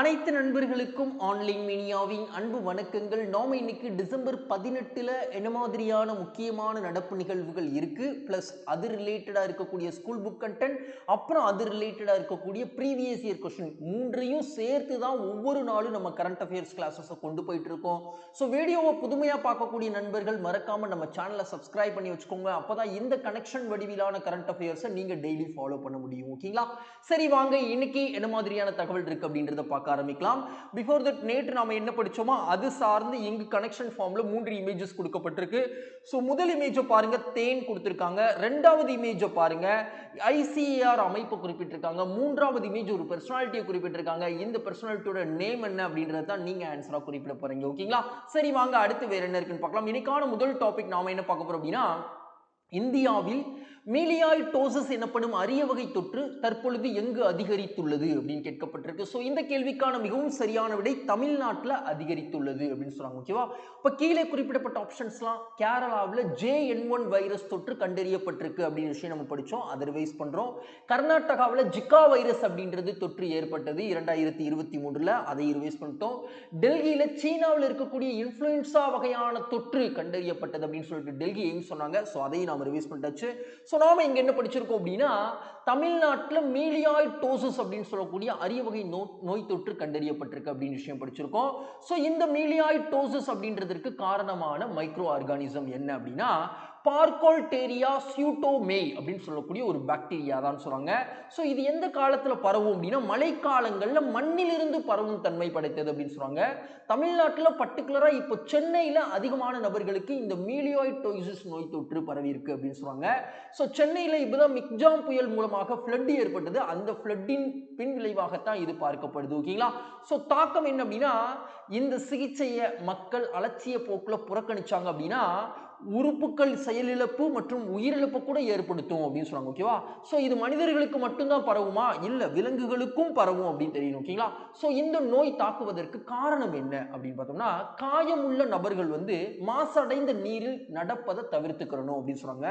அனைத்து நண்பர்களுக்கும் ஆன்லைன் மீனியாவின் அன்பு வணக்கங்கள். நாம இன்னைக்கு டிசம்பர் பதினெட்டில் என்ன மாதிரியான முக்கியமான நடப்பு நிகழ்வுகள் இருக்குது ப்ளஸ் அது ரிலேட்டடாக இருக்கக்கூடிய ஸ்கூல் புக் கண்டென்ட் அப்புறம் அது ரிலேட்டடாக இருக்கக்கூடிய ப்ரீவியஸ் இயர் கொஸ்டின் மூன்றையும் சேர்த்து தான் ஒவ்வொரு நாளும் நம்ம கரண்ட் அஃபேர்ஸ் கிளாஸஸை கொண்டு போயிட்டு இருக்கோம். ஸோ வீடியோவை புதுமையாக பார்க்கக்கூடிய நண்பர்கள் மறக்காமல் நம்ம சேனலை சப்ஸ்கிரைப் பண்ணி வச்சுக்கோங்க. அப்போ தான் இந்த கனெக்ஷன் வடிவிலான கரண்ட் அஃபேர்ஸை நீங்கள் டெய்லி ஃபாலோ பண்ண முடியும். ஓகேங்களா? சரி வாங்க இன்னைக்கு என்ன மாதிரியான தகவல் இருக்குது அப்படின்றத பார்க்க ஆரம்பிக்கலாம். பிஃபோர் தட் நேற்று நாம் என்ன படிச்சோமோ அது சார்ந்து இங்கு கனெக்ஷன் ஃபார்ம்ல மூன்று இமேஜஸ் கொடுக்கப்பட்டிருக்கு. ஸோ முதல் இமேஜை பாருங்க தேன் கொடுத்துருக்காங்க. ரெண்டாவது இமேஜை பாருங்க ஐசிஏஆர் அமைப்பு குறிப்பிட்டிருக்காங்க. மூன்றாவது இமேஜ் ஒரு பர்சனாலிட்டியை குறிப்பிட்டிருக்காங்க. இந்த பர்சனாலிட்டியோட நேம் என்ன அப்படின்றத தான் நீங்கள் ஆன்சராக குறிப்பிட போறீங்க. ஓகேங்களா சரி வாங்க அடுத்து வேறு என்ன இருக்குன்னு பார்க்கலாம். இன்னைக்கான முதல் டாபிக் நாம் என்ன பார்க்க போகிறோம் அப்படின்னா இந்தியாவில் மீலியாய் டோசஸ் எனப்படும் அரிய வகை தொற்று தற்பொழுது எங்கு அதிகரித்துள்ளது அப்படின்னு கேட்கப்பட்டிருக்கு. ஸோ இந்த கேள்விக்கான மிகவும் சரியான விடை தமிழ்நாட்டில் அதிகரித்துள்ளது அப்படின்னு சொல்றாங்க ஓகேவா இப்போ கீழே குறிப்பிடப்பட்ட ஆப்ஷன்ஸ்லாம் கேரளாவில் ஜே என் ஒன் வைரஸ் தொற்று கண்டறியப்பட்டிருக்கு அப்படின்னு விஷயம் நம்ம படித்தோம் அதை ரிவைஸ் பண்ணுறோம் கர்நாடகாவில் ஜிகா வைரஸ் அப்படின்றது தொற்று ஏற்பட்டது இரண்டாயிரத்தி இருபத்தி மூன்றில். அதை ரிவைஸ் பண்ணிட்டோம். டெல்லியில் சீனாவில் இருக்கக்கூடிய இன்ஃப்ளூயன்ஸா வகையான தொற்று கண்டறியப்பட்டது அப்படின்னு சொல்லிட்டு டெல்லி எய்ம்ஸ் சொன்னாங்க. ஸோ அதையும் நாம் ரிவைஸ் பண்ணிட்டாச்சு. ஸோ நாம் இங்கே என்ன படிச்சிருக்கோம் அப்படின்னா தமிழ்நாட்டில் மீலியாய்ட் டோசஸ் அப்படின்னு சொல்லக்கூடிய அரிய வகை நோ நோய் தொற்று கண்டறியப்பட்டிருக்கு அப்படின்னு விஷயம் படிச்சிருக்கோம். ஸோ இந்த மீலியாய்ட் டோசஸ் அப்படின்றதற்கு காரணமான மைக்ரோ ஆர்கானிசம் என்ன அப்படின்னா பார்கோல்டேரியா சியூட்டோமே அப்படின்னு சொல்லக்கூடிய ஒரு பாக்டீரியா தான் சொல்றாங்க. ஸோ இது எந்த காலத்தில் பரவும் அப்படின்னா மழைக்காலங்களில் மண்ணிலிருந்து பரவும் தன்மை படைத்தது அப்படின்னு சொல்றாங்க. தமிழ்நாட்டில் பர்டிகுலராக இப்போ சென்னையில் அதிகமான நபர்களுக்கு இந்த மீலியாய்டோசிஸ் நோய் தொற்று பரவி இருக்கு அப்படின்னு சொல்றாங்க. ஸோ சென்னையில் இப்போதான் மிக்ஜாம் புயல் மூலமாக ஃப்ளட் ஏற்பட்டது. அந்த ஃப்ளட்டின் பின் விளைவாகத்தான் இது பார்க்கப்படுது ஓகேங்களா ஸோ தாக்கம் என்ன அப்படின்னா இந்த சிகிச்சையை மக்கள் அலட்சிய போக்கில் புறக்கணிச்சாங்க அப்படின்னா உறுப்புகள் செயலிழப்பு மற்றும் உயிரிழப்பு கூட ஏற்படுத்தும் அப்படின்னு சொல்றாங்க ஓகேவா ஸோ இது மனிதர்களுக்கு மட்டும்தான் பரவுமா? இல்லை விலங்குகளுக்கும் பரவும் அப்படின்னு தெரியணும் ஓகேங்களா ஸோ இந்த நோய் தாக்குவதற்கு காரணம் என்ன அப்படின்னு பார்த்தோம்னா காயமுள்ள நபர்கள் வந்து மாசடைந்த நீரில் நடப்பதை தவிர்த்துக்கிறணும் அப்படின்னு சொல்றாங்க.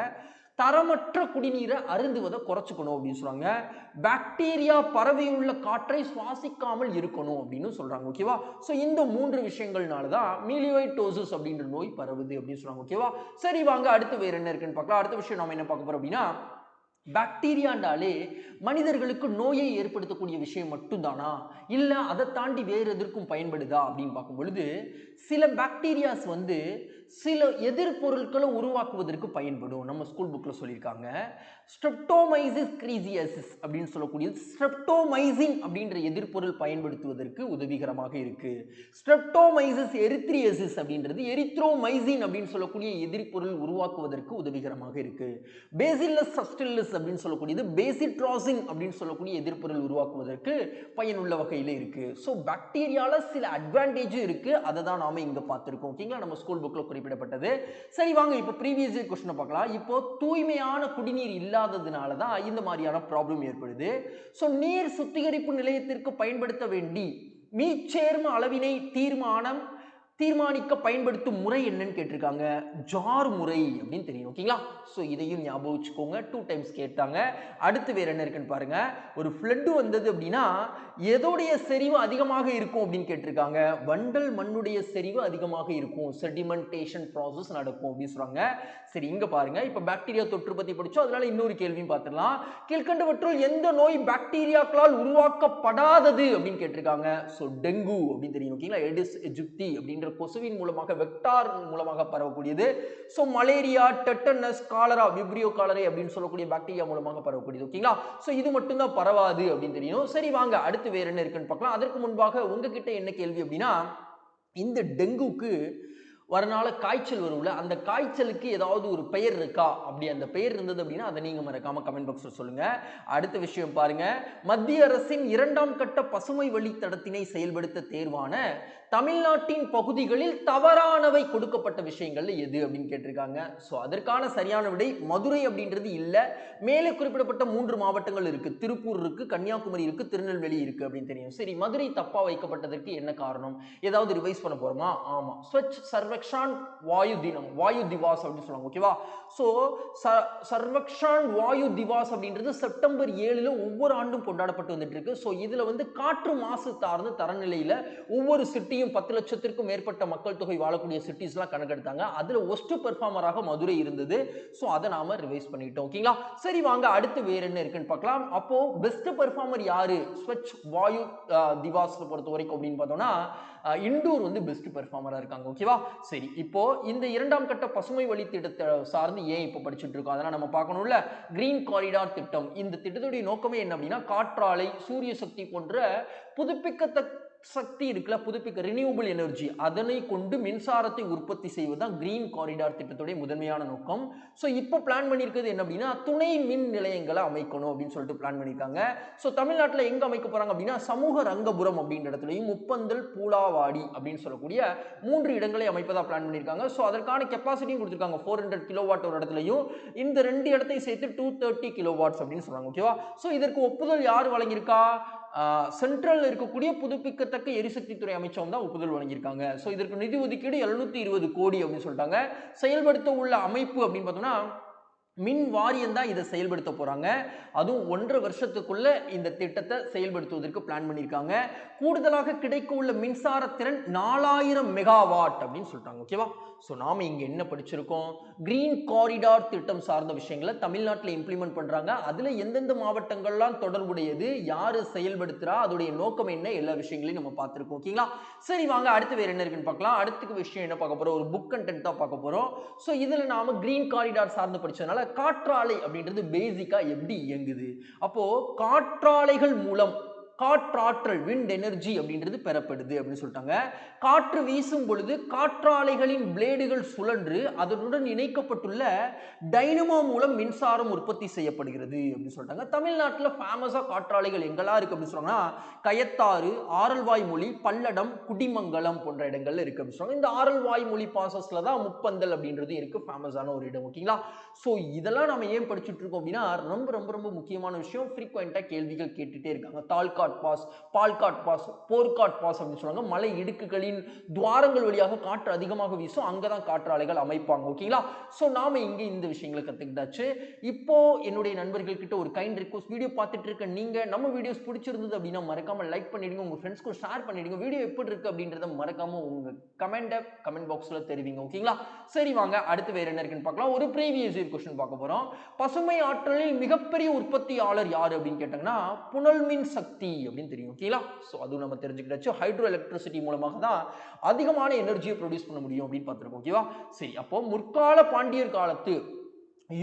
தரமற்ற குடிநீரை அருந்துவதை குறைச்சிக்கணும் அப்படின்னு சொல்றாங்க. பாக்டீரியா பரவியுள்ள காற்றை சுவாசிக்காமல் இருக்கணும் அப்படின்னு சொல்றாங்க ஓகேவா ஸோ இந்த மூன்று விஷயங்கள்னால தான் மீலியோய்டோசிஸ் அப்படின்ற நோய் பரவுது அப்படின்னு சொல்றாங்க ஓகேவா சரி வாங்க அடுத்து வேற என்ன இருக்குன்னு பார்க்கலாம். அடுத்த விஷயம் நம்ம என்ன பார்க்க போறோம் அப்படின்னா பாக்டீரியாண்டாலே மனிதர்களுக்கு நோயை ஏற்படுத்தக்கூடிய விஷயம் மட்டும்தானா? இல்லை அதை தாண்டி வேறு எதற்கும் பயன்படுதா அப்படின்னு பார்க்கும் பொழுது சில பாக்டீரியாஸ் வந்து சில எதிர்பொருட்களை உருவாக்குவதற்கு பயன்படும். நம்ம ஸ்கூல் புக்கில் சொல்லியிருக்காங்க. ஸ்ட்ரெப்டோமைசிஸ் கிரீசியசிஸ் அப்படின்னு சொல்லக்கூடியது. ஸ்ட்ரெப்டோமைசின் அப்படின்ற எதிர்பொருள் பயன்படுத்துவதற்கு உதவிகரமாக இருக்குது ஸ்ட்ரெப்டோமைசிஸ் எரித்ரியசிஸ் அப்படின்றது எரித்ரோமைசின் அப்படின்னு சொல்லக்கூடிய எதிர்பொருள் உருவாக்குவதற்கு உதவிகரமாக இருக்குது பேசில்லஸ் சஸ்டில்லஸ் அப்படின்னு சொல்லக்கூடியது பேசிட்ராசின் அப்படின்னு சொல்லக்கூடிய எதிர்பொருள் உருவாக்குவதற்கு பயனுள்ள வகையில் இருக்குது ஸோ பாக்டீரியாவில் சில அட்வான்டேஜும் இருக்குது அதை தான் நாம இங்கே பார்த்துருக்கோம். ஓகேங்களா நம்ம ஸ்கூல் புக்ல குறிப்பிடப்பட்டது. சரி வாங்க இப்போ ப்ரீவியஸ் இயர் கொஸ்டினை பார்க்கலாம். இப்போ தூய்மையான குடிநீர் இல்லாததுனால தான் இந்த மாதிரியான ப்ராப்ளம் ஏற்படுது. ஸோ நீர் சுத்திகரிப்பு நிலையத்திற்கு பயன்படுத்த வேண்டி மீச்சேர்ம அளவினை தீர்மானம் தீர்மானிக்க பயன்படுத்தும் முறை என்னன்னு கேட்டிருக்காங்க. ஜார் முறை அப்படின்னு தெரியும். ஓகேங்களா? ஸோ இதையும் ஞாபகம் வச்சுக்கோங்க. டூ டைம்ஸ் கேட்டாங்க. அடுத்து வேற என்ன இருக்குன்னு பாருங்க. ஒரு ஃப்ளட்டு வந்தது அப்படின்னா எதோடைய செறிவு அதிகமாக இருக்கும் அப்படின்னு கேட்டிருக்காங்க. வண்டல் மண்ணுடைய செறிவு அதிகமாக இருக்கும். செடிமெண்டேஷன் ப்ராசஸ் நடக்கும் அப்படின்னு சொல்றாங்க. சரி இங்க பாருங்க. இப்போ பாக்டீரியா தொற்று பத்தி படிச்சோம். அதனால இன்னொரு கேள்வியும் பார்த்துடலாம். கீழ்கண்டவற்றுள் எந்த நோய் பாக்டீரியாக்களால் உருவாக்கப்படாதது அப்படின்னு கேட்டிருக்காங்க. ஸோ டெங்கு அப்படின்னு தெரியும் ஓகேங்களா எடிஸ் எஜிப்தி அப்படின்ற கொசுவின் மூலமாக வெக்டார் மூலமாக பரவக்கூடியது. So malaria tetanus cholera vibrio cholerae அப்படின்னு சொல்லக்கூடிய பாக்டீரியா மூலமாக பரவக்கூடியது ஓகேங்களா ஸோ இது மட்டும்தான் பரவாது அப்படின்னு தெரியும். சரி வாங்க. அடுத்து வேற என்ன இருக்குன்னு பார்க்கலாம். அதற்கு முன்பாக உங்ககிட்ட என்ன கேள்வி அப்படின்னா இந்த டெங்குக்கு வரனால காய்ச்சல் வரும்ல அந்த காய்ச்சலுக்கு ஏதாவது ஒரு பெயர் இருக்கா? அப்படி அந்த பெயர் இருந்தது அப்படின்னா அதை நீங்க மறக்காம கமெண்ட் பாக்ஸில் சொல்லுங்க. அடுத்த விஷயம் பாருங்க. மத்திய அரசின் இரண்டாம் கட்ட பசுமை வழித்தடத்தினை செயல்படுத்த தேர்வான தமிழ்நாட்டின் பகுதிகளில் தவறானவை கொடுக்கப்பட்ட விஷயங்கள்ல எது அப்படின்னு கேட்டிருக்காங்க. ஸோ அதற்கான சரியான விடை மதுரை அப்படின்றது இல்லை. மேலே குறிப்பிடப்பட்ட மூன்று மாவட்டங்கள் இருக்கு. திருப்பூர் இருக்கு கன்னியாகுமரி இருக்கு திருநெல்வேலி இருக்கு அப்படின்னு தெரியும். சரி மதுரை தப்பா வைக்கப்பட்டதற்கு என்ன காரணம்? ஏதாவது ரிவைஸ் பண்ண போறோமா? ஆமா. ஸ்வச் சர்வக்ஷான் வாயு தினம் வாயு திவாஸ் அப்படின்னு சொல்லுவாங்க ஓகேவா ஸோ சர்வக்ஷான் வாயு திவாஸ் அப்படின்றது செப்டம்பர் ஏழுல ஒவ்வொரு ஆண்டும் கொண்டாடப்பட்டு வந்துட்டு இருக்கு. ஸோ இதுல வந்து காற்று மாசு சார்ந்த தரநிலையில ஒவ்வொரு சிட்டியும் பத்து லட்சத்திற்கும் மேற்பட்ட மக்கள் தொகை வாழக்கூடிய சிட்டிஸ்லாம் கணக்கெடுத்தாங்க. அதுல ஒஸ்ட் பெர்ஃபார்மராக மதுரை இருந்தது. ஸோ அதை நாம ரிவைஸ் பண்ணிட்டோம். ஓகேங்களா சரி வாங்க அடுத்து வேற என்ன இருக்குன்னு பார்க்கலாம். அப்போ பெஸ்ட் பெர்ஃபார்மர் யாரு? ஸ்வச் வாயு அஹ், திவாஸ் பொறுத்த வரைக்கும் அப்படின்னு பார்த்தோம்னா இண்டூர் வந்து பெஸ்ட் பெர்ஃபார்மராக இருக்காங்க. ஓகேவா சரி இப்போ இந்த இரண்டாம் கட்ட பசுமை வழி திட்டத்தை சார்ந்து ஏன் இப்போ படிச்சுட்டு இருக்கோம்? அதெல்லாம் நம்ம பார்க்கணும்ல. கிரீன் காரிடார் திட்டம். இந்த திட்டத்துடைய நோக்கமே என்ன அப்படின்னா காற்றாலை சூரிய சக்தி போன்ற புதுப்பிக்கத்தக்க சக்தி இருக்குல்ல புதுப்பிக்க ரினியூபிள் எனர்ஜி அதனை கொண்டு மின்சாரத்தை உற்பத்தி செய்வதுதான் கிரீன் காரிடார் திட்டத்துடைய முதன்மையான நோக்கம். ஸோ இப்போ பிளான் பண்ணியிருக்கிறது என்ன அப்படின்னா துணை மின் நிலையங்களை அமைக்கணும் அப்படின்னு சொல்லிட்டு பிளான் பண்ணியிருக்காங்க. ஸோ தமிழ்நாட்டில் எங்கே அமைக்க போகிறாங்க அப்படின்னா சமூக ரங்கபுரம் அப்படின்ற இடத்துலையும் முப்பந்தல் பூலாவாடி அப்படின்னு சொல்லக்கூடிய மூன்று இடங்களை அமைப்பதாக பிளான் பண்ணியிருக்காங்க. ஸோ அதற்கான கெப்பாசிட்டியும் கொடுத்துருக்காங்க. ஃபோர் ஹண்ட்ரட் கிலோ வாட் ஒரு இடத்துலையும். இந்த ரெண்டு இடத்தையும் சேர்த்து டூ தேர்ட்டி கிலோ வாட்ஸ் அப்படின்னு சொல்கிறாங்க ஓகேவா ஸோ இதற்கு ஒப்புதல் யார் வழங்கியிருக்கா? சென்ட்ரல் இருக்கக்கூடிய புதுப்பிக்கத்தக்க எரிசக்தி துறை அமைச்சகம் தான் ஒப்புதல் வழங்கியிருக்காங்க. ஸோ இதற்கு நிதி ஒதுக்கீடு எழுநூத்தி இருபது கோடி அப்படின்னு சொல்லிட்டாங்க. செயல்படுத்த உள்ள அமைப்பு அப்படின்னு பார்த்தோம்னா மின் வாரியம் தான் இதை செயல்படுத்த போகிறாங்க அதுவும் ஒன்றரை வருஷத்துக்குள்ள இந்த திட்டத்தை செயல்படுத்துவதற்கு பிளான் பண்ணியிருக்காங்க. கூடுதலாக கிடைக்க உள்ள மின்சார திறன் நாலாயிரம் மெகாவாட் அப்படின்னு சொல்லிட்டாங்க ஓகேவா ஸோ நாம் இங்கே என்ன படிச்சிருக்கோம்? கிரீன் காரிடார் திட்டம் சார்ந்த விஷயங்களை தமிழ்நாட்டில் இம்ப்ளிமெண்ட் பண்ணுறாங்க அதில் எந்தெந்த மாவட்டங்கள்லாம் தொடர்புடையது யார் செயல்படுத்துகிறா அதோடைய நோக்கம் என்ன எல்லா விஷயங்களையும் நம்ம பார்த்துருக்கோம் ஓகேங்களா சரி வாங்க அடுத்து வேறு என்ன இருக்குன்னு பார்க்கலாம். அடுத்த விஷயம் என்ன பார்க்க போகிறோம் ஒரு புக் கண்டென்ட் தான் பார்க்க போகிறோம் ஸோ இதில் நாம் கிரீன் காரிடார் சார்ந்து படித்ததுனால காற்றாலை அப்படின்றது பேசிக்கா எப்படி இயங்குது? அப்போ காற்றாலைகள் மூலம் காற்றாற்றல் விண்ட் எனர்ஜி அப்படின்றது பெறப்படுது அப்படின்னு சொல்லிட்டாங்க. காற்று வீசும் பொழுது காற்றாலைகளின் பிளேடுகள் சுழன்று அதனுடன் இணைக்கப்பட்டுள்ள டைனமோ மூலம் மின்சாரம் உற்பத்தி செய்யப்படுகிறது அப்படின்னு சொல்லிட்டாங்க. தமிழ்நாட்டில் ஃபேமஸாக காற்றாலைகள் எங்கெல்லாம் இருக்குது அப்படின்னு சொன்னாங்கன்னா கயத்தாறு ஆரல்வாய் மொழி பல்லடம் குடிமங்கலம் போன்ற இடங்கள்ல இருக்கு அப்படின்னு சொன்னாங்க இந்த ஆரல்வாய் மொழி ப்ராசஸ்ல தான் முப்பந்தல் அப்படின்றது இருக்கு ஃபேமஸான ஒரு இடம் ஓகேங்களா ஸோ இதெல்லாம் நம்ம ஏன் படிச்சுட்டு இருக்கோம் அப்படின்னா ரொம்ப ரொம்ப ரொம்ப முக்கியமான விஷயம் ஃப்ரீக்வெண்ட்டாக கேள்விகள் கேட்டுட்டே இருக்காங்க. Thalghat pass Palghat pass Bhorghat pass அப்படின்னு சொல்லுவாங்க. மலை இடுக்குகளின் துவாரங்கள் வழியாக காற்று அதிகமாக வீசும். அங்கே தான் காற்றாலைகள் அமைப்பாங்க. ஓகேங்களா ஸோ நாம இங்கே இந்த விஷயங்களை கற்றுக்கிட்டாச்சு இப்போ என்னுடைய நண்பர்கள் கிட்ட ஒரு கைண்ட் ரிக்வஸ்ட் வீடியோ பார்த்துட்டு இருக்க நீங்க நம்ம வீடியோஸ் பிடிச்சிருந்தது அப்படின்னா மறக்காம லைக் பண்ணிடுங்க. உங்க ஃப்ரெண்ட்ஸ்க்கும் ஷேர் பண்ணிடுங்க. வீடியோ எப்படி இருக்கு அப்படின்றத மறக்காமல் உங்க கமெண்ட்டை கமெண்ட் பாக்ஸ்ல தெரிவிங்க. ஓகேங்களா சரி வாங்க. அடுத்து வேறு என்ன இருக்குன்னு பார்க்கலாம். ஒரு ப்ரீவியஸ் இயர் கொஸ்டின் பார்க்க போறோம். பசுமை ஆற்றலில் மிகப்பெரிய உற்பத்தியாளர் யார் அப்படின்னு கேட்டாங்கன்னா புனல் மின் சக்தி அப்படின்னு தெரியும். ஓகேங்களா ஸோ அதுவும் நம்ம தெரிஞ்சுக்கிட்டாச்சு ஹைட்ரோ எலக்ட்ரிசிட்டி மூலமாக தான் அதிகமான எனர்ஜியை ப்ரொடியூஸ் பண்ண முடியும் அப்படின்னு பார்த்துருக்கோம். ஓகேவா சரி அப்போ முற்கால பாண்டியர் காலத்து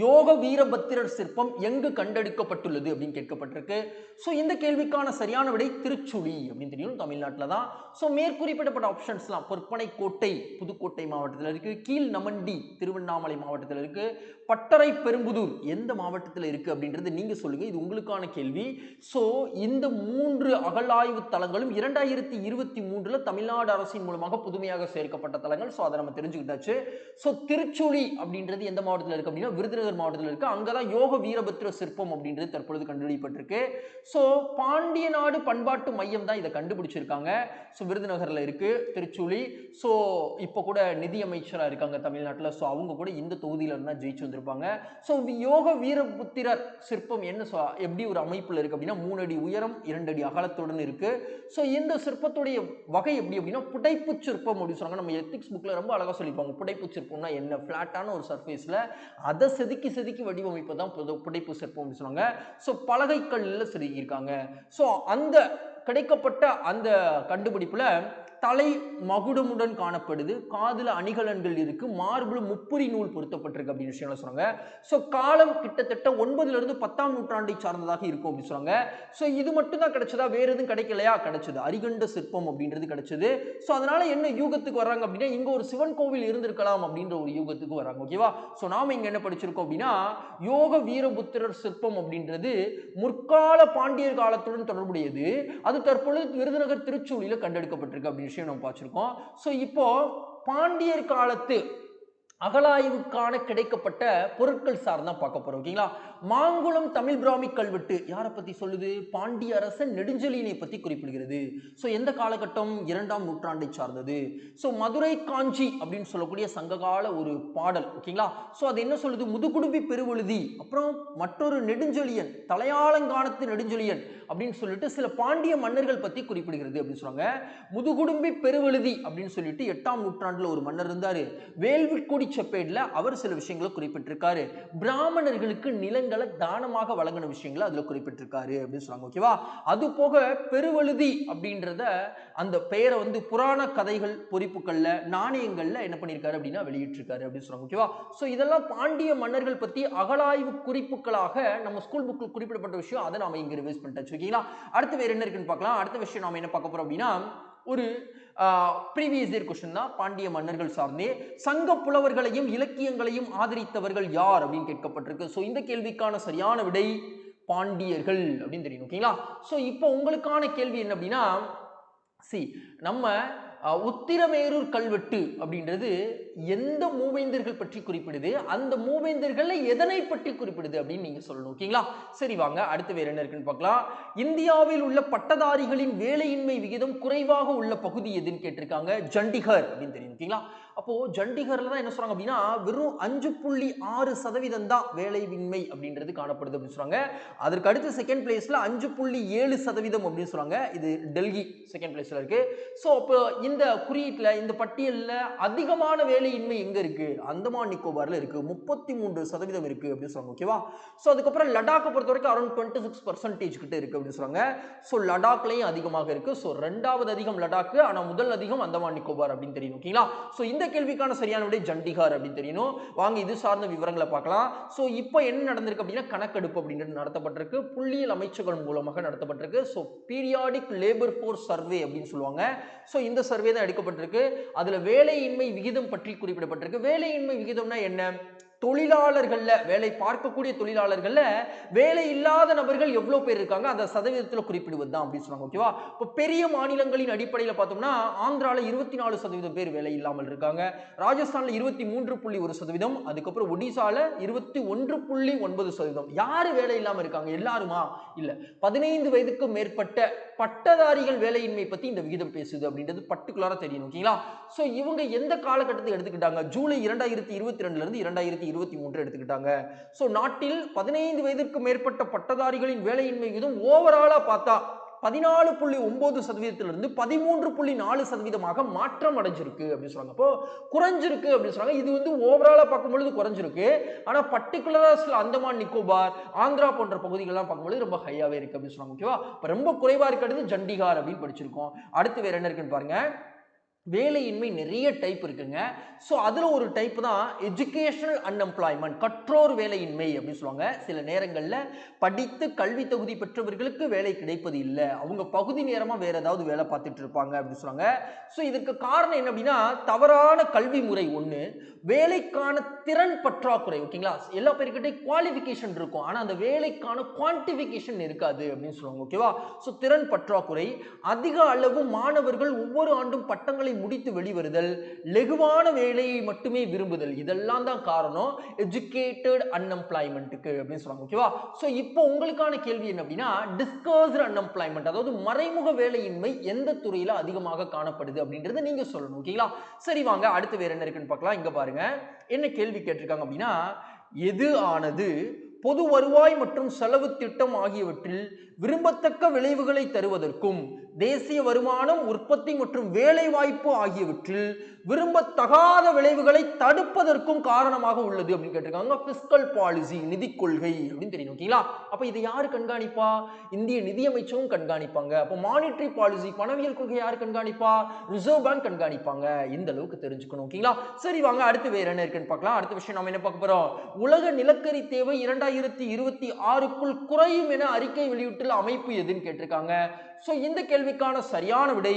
யோக வீரபத்திரர் சிற்பம் எங்கு கண்டெடுக்கப்பட்டுள்ளது அப்படின்னு கேட்கப்பட்டிருக்கு. ஸோ இந்த கேள்விக்கான சரியான விடை திருச்சுழி அப்படின்னு தெரியும் தமிழ்நாட்டில் தான். ஸோ மேற்குறிப்பிடப்பட்ட ஆப்ஷன்ஸ்லாம் பொற்பனை கோட்டை புதுக்கோட்டை மாவட்டத்தில் இருக்கு கீழ் நமண்டி திருவண்ணாமலை மாவட்டத்தில் இருக்கு பட்டறை பெரும்புதூர் எந்த மாவட்டத்தில் இருக்கு அப்படின்றது நீங்க சொல்லுங்க இது உங்களுக்கான கேள்வி. ஸோ இந்த மூன்று அகழாய்வு தலங்களும் இரண்டாயிரத்தி இருபத்தி மூன்றுல தமிழ்நாடு அரசின் மூலமாக புதுமையாக சேர்க்கப்பட்ட தலங்கள். ஸோ அதை நம்ம தெரிஞ்சுக்கிட்டாச்சு. ஸோ திருச்சுழி அப்படின்றது எந்த மாவட்டத்தில் இருக்கு அப்படின்னா விருது விருதுநகர் மாவட்டத்தில் இருக்குது அங்கே தான் யோக வீரபத்ர சிற்பம் அப்படின்றது தற்பொழுது கண்டுபிடிப்பட்டிருக்கு ஸோ பாண்டிய நாடு பண்பாட்டு மையம் தான் இதை கண்டுபிடிச்சிருக்காங்க. ஸோ விருதுநகரில் இருக்குது திருச்சூலி. ஸோ இப்போ கூட நிதி அமைச்சராக இருக்காங்க தமிழ்நாட்டில். ஸோ அவங்க கூட இந்த தொகுதியில் இருந்தால் ஜெயிச்சு வந்திருப்பாங்க. ஸோ யோக வீரபுத்திரர் சிற்பம் என்ன எப்படி ஒரு அமைப்பில் இருக்குது அப்படின்னா மூணு அடி உயரம் இரண்டு அடி அகலத்துடன் இருக்குது ஸோ இந்த சிற்பத்துடைய வகை எப்படி அப்படின்னா புடைப்பு சிற்பம் அப்படின்னு சொன்னாங்க. நம்ம எத்திக்ஸ் புக்கில் ரொம்ப அழகாக சொல்லியிருப்பாங்க. புடைப்பு சிற்பம்னா என்ன? ஃப்ளாட்டான ஒரு சர்ஃபேஸில் அதை செதுக்கி செதுக்கி வடிவமைப்பு தான் புத- புடைப்பு சிற்பம் அப்படின்னு சொன்னாங்க ஸோ பலகைக்கல்லில் செதுக்கியிருக்காங்க. ஸோ அந்த கிடைக்கப்பட்ட அந்த கண்டுபிடிப்பில் தலை மகுடமுடன் காணப்படுது காதில் அணிகலன்கள் இருக்கு மார்பிள் முப்புரி நூல் பொருத்தப்பட்டிருக்கு அப்படின்னு விஷயம்லாம் சொல்றாங்க. ஸோ காலம் கிட்டத்தட்ட ஒன்பதுல இருந்து பத்தாம் நூற்றாண்டை சார்ந்ததாக இருக்கும் அப்படின்னு சொன்னாங்க ஸோ இது மட்டும் தான் கிடைச்சதா? வேற எதுவும் கிடைக்கலையா? கிடைச்சது. அரிகண்ட சிற்பம் அப்படின்றது கிடைச்சது. ஸோ அதனால என்ன யூகத்துக்கு வர்றாங்க அப்படின்னா இங்க ஒரு சிவன் கோவில் இருந்திருக்கலாம் அப்படின்ற ஒரு யூகத்துக்கு வராங்க ஓகேவா ஸோ நாம இங்க என்ன படிச்சிருக்கோம் அப்படின்னா யோக வீரபுத்திரர் சிற்பம் அப்படின்றது முற்கால பாண்டியர் காலத்துடன் தொடர்புடையது. அது தற்பொழுது விருதுநகர் திருச்சூழில கண்டெடுக்கப்பட்டிருக்கு அப்படின்னு விஷயம் நம்ம பார்த்துருக்கோம். ஸோ இப்போ பாண்டியர் காலத்து அகலாய்வுக்கான கிடைக்கப்பட்ட பொருட்கள் சார் தான் பார்க்க போறோம் ஓகேங்களா? மாங்குளம் தமிழ் பிராமி கல்வெட்டு யாரை பத்தி சொல்லுது? பாண்டிய அரசன் நெடுஞ்செழியனை பத்தி குறிப்பிடுகிறது. ஸோ எந்த காலகட்டம்? இரண்டாம் நூற்றாண்டை சார்ந்தது. ஸோ மதுரை காஞ்சி அப்படின்னு சொல்லக்கூடிய சங்ககால ஒரு பாடல் ஓகேங்களா? ஸோ அது என்ன சொல்லுது? முதுகுடும்பி பெருவழுதி அப்புறம் மற்றொரு நெடுஞ்செழியன் தலையாளங்கானத்து நெடுஞ்செழியன் அப்படின்னு சொல்லிட்டு சில பாண்டிய மன்னர்கள் பத்தி குறிப்பிடுகிறது அப்படின்னு சொல்றாங்க முதுகுடும்பி பெருவழுதி அப்படின்னு சொல்லிட்டு எட்டாம் நூற்றாண்டுல ஒரு மன்னர் இருந்தாரு. வேள்விக்குடி செப்பேட்ல அவர் சில விஷயங்களை குறிப்பிட்டிருக்காரு. பிராமணர்களுக்கு நிலங்களை தானமாக வழங்கின விஷயங்களை அதுல குறிப்பிட்டிருக்காரு அப்படின்னு சொல்லுவாங்க ஓகேவா அது போக பெருவழுதி அப்படின்றத அந்த பெயரை வந்து புராண கதைகள் பொறிப்புகள்ல நாணயங்கள்ல என்ன பண்ணியிருக்காரு அப்படின்னா வெளியிட்டிருக்காரு அப்படின்னு சொல்லுவாங்க ஓகேவா ஸோ இதெல்லாம் பாண்டிய மன்னர்கள் பத்தி அகலாய்வு குறிப்புகளாக நம்ம ஸ்கூல் புக்கில் குறிப்பிடப்பட்ட விஷயம் அதை நாம இங்க ரிவைஸ் பண்ணிட்டாச்சு ஓகேங்களா அடுத்து வேற என்ன இருக்குன்னு பார்க்கலாம். அடுத்த விஷயம் நாம என்ன பார்க்க போறோம் அப்படின்னா ஒரு ப்ரீவியஸ் இயர் கொஸ்டின் தான். பாண்டிய மன்னர்கள் சார்ந்தே சங்க புலவர்களையும் இலக்கியங்களையும் ஆதரித்தவர்கள் யார் அப்படின்னு கேட்கப்பட்டிருக்கு. ஸோ இந்த கேள்விக்கான சரியான விடை பாண்டியர்கள் அப்படின்னு தெரியும். ஓகேங்களா ஸோ இப்போ உங்களுக்கான கேள்வி என்ன அப்படின்னா சி நம்ம உத்திரமேரூர் கல்வெட்டு அப்படின்றது எந்த மூவேந்தர்கள் பற்றி குறிப்பிடுது? அந்த மூவேந்தர்கள்ல எதனை பற்றி குறிப்பிடுது அப்படின்னு நீங்க சொல்லணும் ஓகேங்களா? சரி வாங்க. அடுத்து வேற என்ன இருக்குன்னு பார்க்கலாம். இந்தியாவில் உள்ள பட்டதாரிகளின் வேலையின்மை விகிதம் குறைவாக உள்ள பகுதி எதுன்னு கேட்டிருக்காங்க ஜண்டிகர் அப்படின்னு தெரியும் ஓகேங்களா? அப்போ ஜண்டிகர்ல தான் என்ன சொல்றாங்க அப்படின்னா வெறும் அஞ்சு புள்ளி ஆறு சதவீதம் தான் வேலையின்மை அப்படின்றது காணப்படுது அப்படின்னு சொல்றாங்க. அதற்கு அடுத்து செகண்ட் பிளேஸ்ல அஞ்சு புள்ளி ஏழு சதவீதம் அப்படின்னு சொல்றாங்க. இது டெல்லி செகண்ட் பிளேஸ்ல இருக்கு. ஸோ அப்போ இந்த குறியீட்டில் இந்த பட்டியலில் அதிகமான வேலையின்மை எங்க இருக்கு? அந்தமான் நிக்கோபார்ல இருக்கு. முப்பத்தி மூன்று சதவீதம் இருக்கு அப்படின்னு சொல்றாங்க ஓகேவா ஸோ அதுக்கப்புறம் லடாக்கை பொறுத்த வரைக்கும் அரௌண்ட் டுவெண்ட்டி சிக்ஸ் பர்சன்டேஜ் கிட்ட இருக்கு அப்படின்னு சொல்றாங்க. ஸோ லடாக்லையும் அதிகமாக இருக்கு. ஸோ ரெண்டாவது அதிகம் லடாக்கு ஆனால் முதல் அதிகம் அந்தமான் நிக்கோபார் அப்படின்னு தெரியும் ஓகேங்களா ஸோ இந்த கேள்விக்கான சரியான விடை ஜண்டிகார் அப்படின்னு தெரியணும் வாங்க இது சார்ந்த விவரங்களை பார்க்கலாம். ஸோ இப்போ என்ன நடந்திருக்கு அப்படின்னா கணக்கெடுப்பு அப்படின்றது நடத்தப்பட்டிருக்கு. புள்ளியியல் அமைச்சர்கள் மூலமாக நடத்தப்பட்டிருக்கு. So periodic labour force survey அப்படின்னு சொல்லுவாங்க. ஸோ இந்த சர்வே தான் எடுக்கப்பட்டிருக்கு. அதுல வேலையின்மை விகிதம் பற்றி குறிப்பிடப்பட்டிருக்கு. வேலையின்மை விகிதம்னா என்ன? தொழிலாளர்களில் வேலை பார்க்கக்கூடிய தொழிலாளர்கள்ல வேலை இல்லாத நபர்கள் எவ்வளோ பேர் இருக்காங்க? அந்த சதவீதத்தில் குறிப்பிடுவது தான் அப்படின்னு சொன்னாங்க ஓகேவா இப்போ பெரிய மாநிலங்களின் அடிப்படையில் பார்த்தோம்னா ஆந்திராவில் இருபத்தி நாலு சதவீதம் பேர் வேலை இல்லாமல் இருக்காங்க. ராஜஸ்தானில் இருபத்தி மூன்று புள்ளி ஒரு சதவீதம் அதுக்கப்புறம் ஒடிசாவில் இருபத்தி ஒன்று புள்ளி ஒன்பது சதவீதம். யார் வேலை இல்லாமல் இருக்காங்க? எல்லாருமா? இல்லை. பதினைந்து வயதுக்கு மேற்பட்ட பட்டதாரிகள் வேலையின்மை பற்றி இந்த விகிதம் பேசுது அப்படின்றது பர்டிகுலராக தெரியும் ஓகேங்களா ஸோ இவங்க எந்த காலகட்டத்தை எடுத்துக்கிட்டாங்க? ஜூலை இரண்டாயிரத்தி இருபத்தி ரெண்டுலேருந்து இரண்டாயிரத்தி இருபத்தி மூன்று எடுத்துக்கிட்டாங்க. ஸோ நாட்டில் பதினைந்து வயதிற்கு மேற்பட்ட பட்டதாரிகளின் வேலையின்மை விகிதம் ஓவராலாக பார்த்தா பதினாலு புள்ளி ஒன்பது சதவீதத்திலிருந்து பதிமூன்று புள்ளி நாலு சதவீதமாக மாற்றம் அடைஞ்சிருக்கு அப்படின்னு சொல்றாங்க. அப்போ குறைஞ்சிருக்கு அப்படின்னு சொல்றாங்க. இது வந்து ஓவராலாக பார்க்கும்பொழுது குறைஞ்சிருக்கு. ஆனா பர்டிகுலராக சில அந்தமான் நிக்கோபார் ஆந்திரா போன்ற பகுதிகள்லாம் பார்க்கும்பொழுது ரொம்ப ஹையாவே இருக்கு அப்படின்னு சொல்றாங்க. ஓகேவா இப்போ ரொம்ப குறைவா இருக்கிறது ஜண்டிகார் அப்படின்னு படிச்சிருக்கோம். அடுத்து வேற என்ன இருக்குன்னு பாருங்க. வேலையின்மை நிறைய டைப் இருக்குங்க. ஸோ அதில் ஒரு டைப் தான் எஜுகேஷனல் அன்எம்ப்ளாய்மெண்ட் கற்றோர் வேலையின்மை அப்படின்னு சொல்லுவாங்க. சில நேரங்களில் படித்து கல்வி தகுதி பெற்றவர்களுக்கு வேலை கிடைப்பது இல்லை. அவங்க பகுதி நேரமாக வேறு ஏதாவது வேலை பார்த்துட்டு இருப்பாங்க அப்படின்னு சொல்லுவாங்க. ஸோ இதுக்கு காரணம் என்ன அப்படின்னா தவறான கல்வி முறை ஒன்று வேலைக்கான திறன் பற்றாக்குறை ஓகேங்களா எல்லா பேருக்கிட்டே குவாலிஃபிகேஷன் இருக்கும். ஆனால் அந்த வேலைக்கான குவான்டிஃபிகேஷன் இருக்காது அப்படின்னு சொல்லுவாங்க ஓகேவா ஸோ திறன் பற்றாக்குறை அதிக அளவு மாணவர்கள் ஒவ்வொரு ஆண்டும் பட்டங்களை முடித்து வெளிவருதல் லெகுவான வேலையை மட்டுமே விரும்புதல் இதெல்லாம் தான் காரணம். எஜுகேட்டட் அன்எம்ப்ளாய்மெண்ட்டுக்கு அப்படின்னு சொல்லுவாங்க ஓகேவா ஸோ இப்போ உங்களுக்கான கேள்வி என்ன அப்படின்னா டிஸ்கர்ஸ் அன்எம்ப்ளாய்மெண்ட் அதாவது மறைமுக வேலையின்மை எந்த துறையில அதிகமாக காணப்படுது அப்படின்றத நீங்க சொல்லணும் ஓகேங்களா சரி வாங்க அடுத்து வேற என்ன இருக்குன்னு பார்க்கலாம். இங்க பாருங்க. என்ன கேள்வி கேட்டிருக்காங்க அப்படின்னா எது ஆனது பொது வருவாய் மற்றும் செலவு திட்டம் ஆகியவற்றில் விரும்பத்தக்க விளைவுகளை தருவதற்கும் தேசிய வருமானம் உற்பத்தி மற்றும் வேலை வாய்ப்பு ஆகியவற்றில் விரும்பத்தகாத விளைவுகளை தடுப்பதற்கும் காரணமாக உள்ளது அப்படின்னு கேட்டிருக்காங்க. பிஸ்கல் பாலிசி நிதி கொள்கை அப்படின்னு தெரியும். ஓகேங்களா அப்ப இதை யார் கண்காணிப்பா? இந்திய நிதியமைச்சரும் கண்காணிப்பாங்க. அப்போ மானிட்டரி பாலிசி பணவியல் கொள்கை யார் கண்காணிப்பா? Reserve bank கண்காணிப்பாங்க. இந்த அளவுக்கு தெரிஞ்சுக்கணும். ஓகேங்களா சரி வாங்க. அடுத்து வேற என்ன இருக்குன்னு பார்க்கலாம். அடுத்த விஷயம் நாம என்ன பார்க்க போறோம்? உலக நிலக்கரி தேவை இரண்டாயிரத்தி இருபத்தி ஆறுக்குள் குறையும் என அறிக்கை வெளியிட்டு உள்ள அமைப்பு எதுன்னு கேட்டிருக்காங்க. ஸோ இந்த கேள்விக்கான சரியான விடை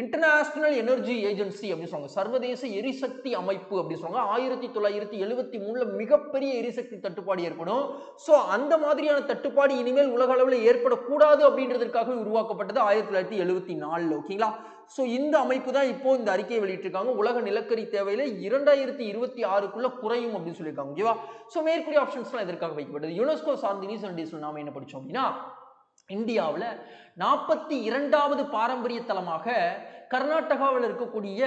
இன்டர்நேஷனல் எனர்ஜி ஏஜென்சி அப்படின்னு சொல்லுவாங்க. சர்வதேச எரிசக்தி அமைப்பு அப்படின்னு சொல்லுவாங்க. ஆயிரத்தி தொள்ளாயிரத்தி எழுபத்தி மூணுல மிகப்பெரிய எரிசக்தி தட்டுப்பாடு ஏற்படும். ஸோ அந்த மாதிரியான தட்டுப்பாடு இனிமேல் உலக அளவில் ஏற்படக்கூடாது அப்படின்றதுக்காக உருவாக்கப்பட்டது ஆயிரத்தி தொள்ளாயிரத்தி எழுபத்தி நாலில் ஓகேங்களா ஸோ இந்த அமைப்பு தான் இப்போ இந்த அறிக்கையை வெளியிட்டிருக்காங்க. உலக நிலக்கரி தேவையில இரண்டாயிரத்தி இருபத்தி ஆறுக்குள்ள குறையும் அப்படின்னு சொல்லியிருக்காங்க ஓகேவா ஸோ மேற்கூறிய ஆப்ஷன்ஸ்லாம் எதற்காக வைக்கப்பட்டது? யுனெஸ்கோ சார்ந்த நியூஸ் அண்ட் டேஸ்ல நாம என்ன படிச்சோம் அப்படின்னா இந்தியாவில் நாற்பத்தி இரண்டாவது பாரம்பரிய தலமாக கர்நாடகாவில் இருக்கக்கூடிய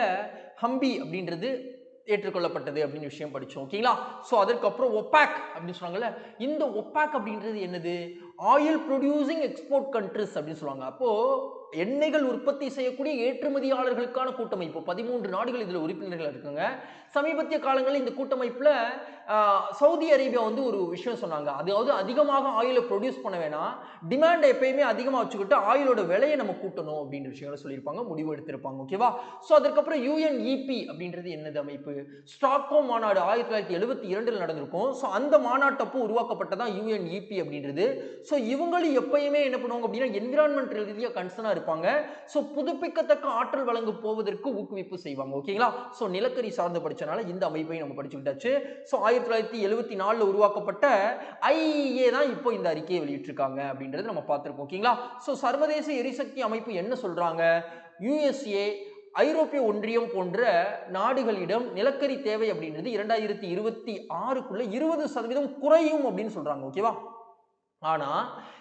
ஹம்பி அப்படின்றது ஏற்றுக்கொள்ளப்பட்டது அப்படின்னு விஷயம் படித்தோம் ஓகேங்களா? ஸோ அதற்கப்புறம் ஒப்பாக் அப்படின்னு சொன்னாங்கல்ல இந்த ஒப்பாக் அப்படின்றது என்னது? ஆயில் ப்ரொடியூசிங் எக்ஸ்போர்ட் கண்ட்ரிஸ் அப்படின்னு சொல்லுவாங்க. அப்போது எண்ணெய்கள் உற்பத்தி செய்யக்கூடிய ஏற்றுமதியாளர்களுக்கான கூட்டமைப்பு. பதிமூன்று நாடுகள் இதில் உறுப்பினர்கள் இருக்காங்க. சமீபத்திய காலங்களில் இந்த கூட்டமைப்பில் சவுதி அரேபியா வந்து ஒரு விஷயம் சொன்னாங்க. அதாவது அதிகமாக ஆயிலை ப்ரொடியூஸ் பண்ண வேணாம். டிமாண்டை எப்பயுமே அதிகமாக வச்சுக்கிட்டு ஆயிலோட விலையை நம்ம கூட்டணும் அப்படின்ற விஷயங்களை சொல்லியிருப்பாங்க. முடிவு எடுத்திருப்பாங்க. ஓகேவா ஸோ அதுக்கப்புறம் யூஎன்இபி அப்படின்றது என்னது அமைப்பு? ஸ்டாக்ஹோம் மாநாடு ஆயிரத்தி தொள்ளாயிரத்தி எழுபத்தி இரண்டில் நடந்திருக்கும். ஸோ அந்த மாநாட்டப்போ உருவாக்கப்பட்டதான் யூஎன்இபி அப்படின்றது. ஸோ இவங்களும் எப்பயுமே என்ன பண்ணுவாங்க அப்படின்னா என்விரான்மெண்ட் ரீதியாக கன்சர்னாக இருப்பாங்க. ஸோ புதுப்பிக்கத்தக்க ஆற்றல் வழங்க போவதற்கு ஊக்குவிப்பு செய்வாங்க. ஓகேங்களா ஸோ நிலக்கரி சார்ந்து படிச்சனால இந்த அமைப்பையும் நம்ம படிச்சுக்கிட்டாச்சு. ஸோ ஆயிரத்தி தொள்ளாயிரத்தி எழுபத்தி நாலில் உருவாக்கப்பட்ட ஐஏ தான் இப்போ இந்த அறிக்கையை வெளியிட்டிருக்காங்க அப்படின்றது நம்ம பார்த்துருக்கோம். ஓகேங்களா ஸோ சர்வதேச எரிசக்தி அமைப்பு என்ன சொல்றாங்க? யுஎஸ்ஏ ஐரோப்பிய ஒன்றியம் போன்ற நாடுகளிடம் நிலக்கரி தேவை அப்படின்றது இரண்டாயிரத்தி இருபத்தி ஆறுக்குள்ள இருபது சதவீதம் குறையும் அப்படின்னு சொல்றாங்க. ஓகேவா ஆனா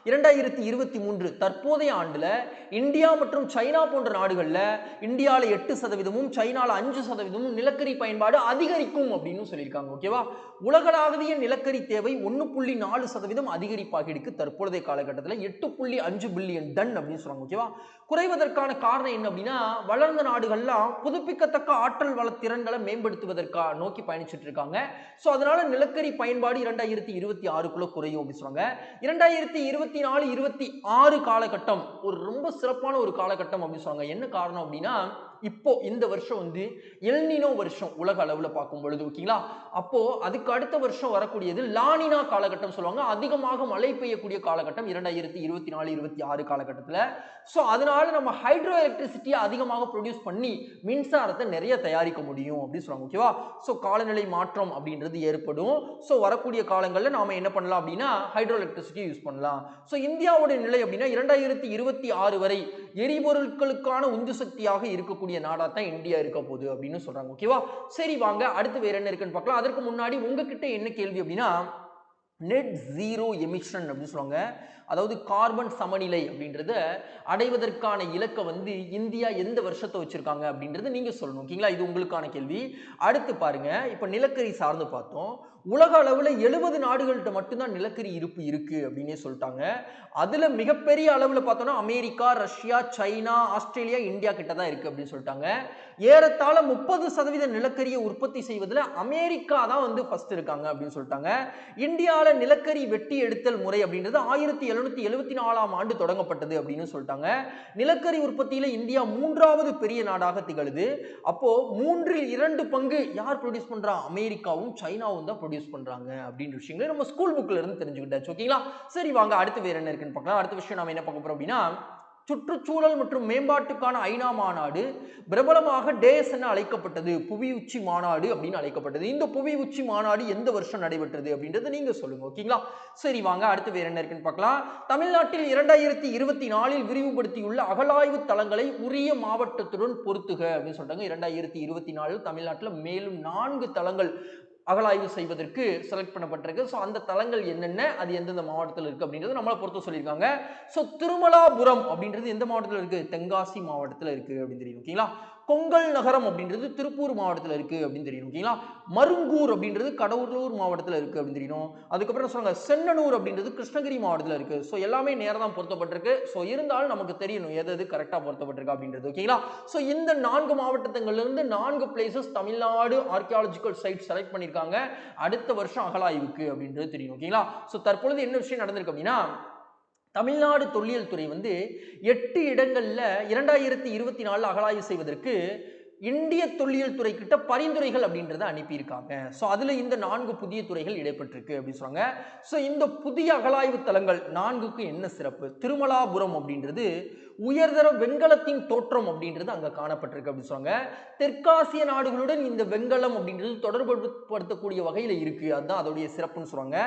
இரண்டாயிரத்தி இருபத்தி மூன்று தற்போதைய ஆண்டுல இந்தியா மற்றும் சைனா போன்ற நாடுகள்ல இந்தியாவில் எட்டு சதவீதமும் சைனால அஞ்சு சதவீதமும் நிலக்கரி பயன்பாடு அதிகரிக்கும் அப்படின்னு சொல்லியிருக்காங்க ஓகேவா உலகளாவிய நிலக்கரி தேவை ஒன்று புள்ளி நாலு சதவீதம் அதிகரிப்பாக இருக்கு தற்பொழுதைய காலகட்டத்தில். எட்டு புள்ளி அஞ்சு பில்லியன் டன் அப்படின்னு சொல்றாங்க ஓகேவா குறைவதற்கான காரணம் என்ன அப்படின்னா வளர்ந்த நாடுகள்லாம் புதுப்பிக்கத்தக்க ஆற்றல் வள திறன்களை மேம்படுத்துவதற்கா நோக்கி பயணிச்சுட்டு இருக்காங்க. ஸோ அதனால நிலக்கரி பயன்பாடு இரண்டாயிரத்தி இருபத்தி ஆறுக்குள்ள குறையும் அப்படின்னு சொல்றாங்க. இரண்டாயிரத்தி இருபத்தி நாலு இருபத்தி ஆறு காலகட்டம் ஒரு ரொம்ப சிறப்பான ஒரு காலகட்டம் அப்படின்னு சொல்றாங்க என்ன காரணம் அப்படின்னா இப்போ இந்த வருஷம் வந்து எல்னினோ வருஷம் உலக அளவில் பார்க்கும் பொழுது ஓகேங்களா? அப்போ அதுக்கு அடுத்த வருஷம் வரக்கூடியது லானினா காலகட்டம் சொல்லுவாங்க. அதிகமாக மழை பெய்யக்கூடிய காலகட்டம் இரண்டாயிரத்தி இருபத்தி நாலு இருபத்தி ஆறு காலகட்டத்தில். ஸோ அதனால நம்ம ஹைட்ரோ எலக்ட்ரிசிட்டியை அதிகமாக ப்ரொடியூஸ் பண்ணி மின்சாரத்தை நிறைய தயாரிக்க முடியும் அப்படின்னு சொல்லுவாங்க ஓகேவா? ஸோ காலநிலை மாற்றம் அப்படின்றது ஏற்படும். ஸோ வரக்கூடிய காலங்களில் நாம என்ன பண்ணலாம் அப்படின்னா ஹைட்ரோ எலக்ட்ரிசிட்டி யூஸ் பண்ணலாம். ஸோ இந்தியாவுடைய நிலை அப்படின்னா இரண்டாயிரத்தி இருபத்தி ஆறு வரை எரிபொருட்களுக்கான உந்து சக்தியாக இருக்கக்கூடிய நாடா தான் இந்தியா இருக்க போகுது அப்படின்னு சொல்றாங்க ஓகேவா சரி வாங்க அடுத்து வேற என்ன இருக்குன்னு பார்க்கலாம். அதற்கு முன்னாடி உங்ககிட்ட என்ன கேள்வி அப்படின்னா நெட் ஜீரோ எமிஷன் அப்படின்னு சொல்லுவாங்க. அதாவது கார்பன் சமநிலை அப்படின்றத அடைவதற்கான இலக்கை வந்து இந்தியா எந்த வருஷத்தை வச்சிருக்காங்க அப்படின்றத நீங்க சொல்லணும் ஓகேங்களா இது உங்களுக்கான கேள்வி. அடுத்து பாருங்க இப்போ நிலக்கரி சார்ந்து பார்த்தோம். உலக அளவில் எழுபது நாடுகள்கிட்ட மட்டும்தான் நிலக்கரி இருப்பு இருக்கு அப்படின்னே சொல்லிட்டாங்க. அதுல மிகப்பெரிய அளவில் பார்த்தோன்னா America Russia China Australia India கிட்ட தான் இருக்கு அப்படின்னு சொல்லிட்டாங்க. ஏறத்தாழ முப்பது சதவீத நிலக்கரியை உற்பத்தி செய்வதில் அமெரிக்கா தான் வந்து ஃபர்ஸ்ட் இருக்காங்க அப்படின்னு சொல்லிட்டாங்க. இந்தியாவில் நிலக்கரி வெட்டி எடுத்தல் முறை அப்படின்றது ஆயிரத்தி எழுநூத்தி எழுபத்தி நாலாம் ஆண்டு தொடங்கப்பட்டது அப்படின்னு சொல்லிட்டாங்க. நிலக்கரி உற்பத்தியில இந்தியா மூன்றாவது பெரிய நாடாக திகழுது. அப்போ மூன்றில் இரண்டு பங்கு யார் ப்ரொடியூஸ் பண்றா? அமெரிக்காவும் சைனாவும் தான் ப்ரொடியூஸ் பண்ணுறாங்க அப்படின்ற விஷயங்களை நம்ம ஸ்கூல் புக்ல இருந்து தெரிஞ்சுக்கிட்டாச்சு ஓகேங்களா சரி வாங்க. அடுத்து வேறு என்ன இருக்குன்னு பார்க்கலாம். அடுத்த விஷயம் நம்ம என்ன பார்க்க போகிறோம் அப்படின்னா சுற்றுச்சூழல் மற்றும் மேம்பாட்டுக்கான ஐநா மாநாடு பிரபலமாக டேஸ் என அழைக்கப்பட்டது. புவி உச்சி மாநாடு அப்படின்னு அழைக்கப்பட்டது. இந்த புவி உச்சி மாநாடு எந்த வருஷம் நடைபெற்றது அப்படின்றத நீங்க சொல்லுங்க. ஓகேங்களா சரி வாங்க. அடுத்து வேற என்ன இருக்குன்னு பார்க்கலாம். தமிழ்நாட்டில் இரண்டாயிரத்தி இருபத்தி நாலில் விரிவுபடுத்தியுள்ள அகலாய்வு தளங்களை உரிய மாவட்டத்துடன் பொருத்துக அப்படின்னு சொல்றாங்க இரண்டாயிரத்தி இருபத்தி நாலில் தமிழ்நாட்டில் மேலும் நான்கு தளங்கள் அகலாய்வு செய்வதற்கு செலக்ட் பண்ணப்பட்டிருக்கு. ஸோ அந்த தலங்கள் என்னென்ன? அது எந்தெந்த மாவட்டத்தில் இருக்குது அப்படின்றது நம்மளை பொறுத்து சொல்லியிருக்காங்க. ஸோ திருமலாபுரம் அப்படின்றது எந்த மாவட்டத்தில் இருக்குது தென்காசி மாவட்டத்தில் இருக்குது அப்படின்னு தெரியும். ஓகேங்களா? கொங்கல் நகரம் அப்படின்றது திருப்பூர் மாவட்டத்தில் இருக்குது அப்படின்னு தெரியும் ஓகேங்களா? மருங்கூர் அப்படின்றது கடவுளூர் மாவட்டத்தில் இருக்குது அப்படின்னு தெரியணும் அதுக்கப்புறம் சொல்லுவாங்க சென்னனூர் அப்படின்றது கிருஷ்ணகிரி மாவட்டத்தில் இருக்குது ஸோ எல்லாமே நேரம் தான் பொருத்தப்பட்டிருக்கு. ஸோ இருந்தாலும் நமக்கு தெரியணும் எது எது கரெக்டாக பொருத்தப்பட்டிருக்கு அப்படின்றது ஓகேங்களா? ஸோ இந்த நான்கு மாவட்டத்துங்கள்லேருந்து நான்கு places Tamil Nadu archaeological site select பண்ணியிருக்காங்க. அடுத்த வருஷம் அகலாய்வுக்கு அப்படின்றது தெரியும் ஓகேங்களா? ஸோ தற்பொழுது என்ன விஷயம் நடந்திருக்கு அப்படின்னா தமிழ்நாடு தொல்லியல் துறை வந்து எட்டு இடங்களில் இரண்டாயிரத்தி இருபத்தி நாலில் அகலாய்வு செய்வதற்கு இந்திய தொல்லியல் துறை கிட்ட பரிந்துரைகள் அப்படின்றத அனுப்பியிருக்காங்க. ஸோ அதில் இந்த நான்கு புதிய துறைகள் இடம்பெற்றிருக்கு அப்படின்னு சொல்றாங்க. ஸோ இந்த புதிய அகலாய்வு தலங்கள் நான்குக்கு என்ன சிறப்பு? திருமலாபுரம் அப்படின்றது உயர்தர வெண்கலத்தின் தோற்றம் அப்படின்றது அங்கே காணப்பட்டிருக்கு அப்படின்னு சொல்றாங்க தெற்காசிய நாடுகளுடன் இந்த வெண்கலம் அப்படின்றது தொடர்புபடுத்தக்கூடிய வகையில் இருக்கு. அதுதான் அதோடைய சிறப்புன்னு சொல்கிறாங்க